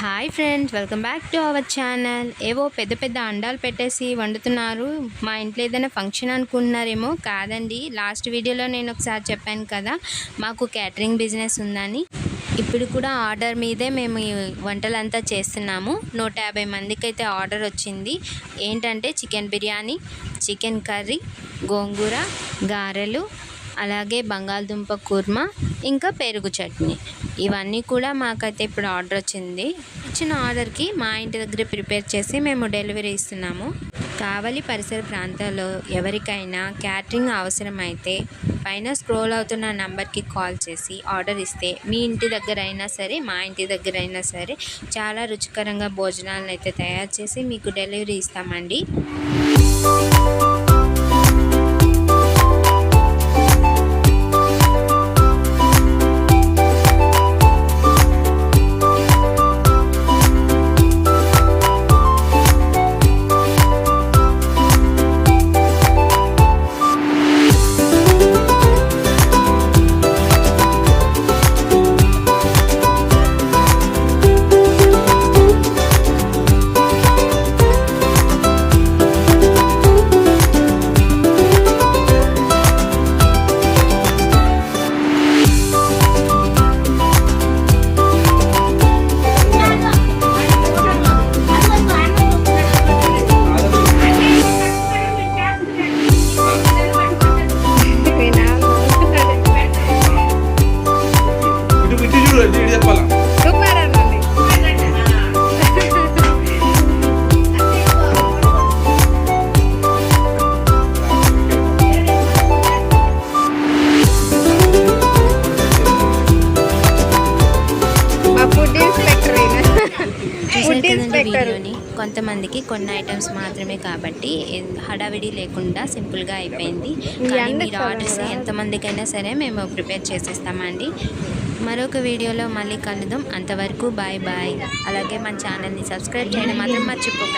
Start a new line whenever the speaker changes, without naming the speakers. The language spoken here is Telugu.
Hi friends welcome back to our channel ఏవో పెద్ద పెద్ద అండాలు పెట్టేసి వండుతున్నారు. మా ఇంట్లో ఏదైనా ఫంక్షన్ అనుకుంటున్నారేమో కాదండి. లాస్ట్ వీడియోలో నేను ఒకసారి చెప్పాను కదా మాకు క్యాటరింగ్ బిజినెస్ ఉందని. ఇప్పుడు కూడా ఆర్డర్ మీదే మేము వంటలంతా చేస్తున్నాము. నూట యాభై మందికి అయితే ఆర్డర్ వచ్చింది. ఏంటంటే చికెన్ బిర్యానీ చికెన్ కర్రీ గోంగూర గారెలు అలాగే బంగాళదుంప కుర్మా ఇంకా పెరుగు చట్నీ. ఇవన్నీ కూడా మాకైతే ఇప్పుడు ఆర్డర్ వచ్చింది. ఇచ్చిన ఆర్డర్కి మా ఇంటి దగ్గర ప్రిపేర్ చేసి మేము డెలివరీ ఇస్తున్నాము. కావలి పరిసర ప్రాంతాల్లో ఎవరికైనా క్యాటరింగ్ అవసరమైతే పైన స్క్రోల్ అవుతున్న నంబర్కి కాల్ చేసి ఆర్డర్ ఇస్తే మీ ఇంటి దగ్గర అయినా సరే మా ఇంటి దగ్గర అయినా సరే చాలా రుచికరంగా భోజనాలను అయితే తయారు చేసి మీకు డెలివరీ ఇస్తామండి. చూసారు కదండి వీడియోని? కొంతమందికి కొన్ని ఐటమ్స్ మాత్రమే కాబట్టి హడావిడి లేకుండా సింపుల్గా అయిపోయింది. కానీ మీరు ఆర్డర్స్. ఎంతమందికైనా సరే మేము ప్రిపేర్ చేసేస్తామండి. మరొక వీడియోలో మళ్ళీ కలుద్దాం. అంతవరకు బాయ్ బాయ్. అలాగే మన ఛానల్ని సబ్స్క్రైబ్ చేయడం మాత్రం మర్చిపోకండి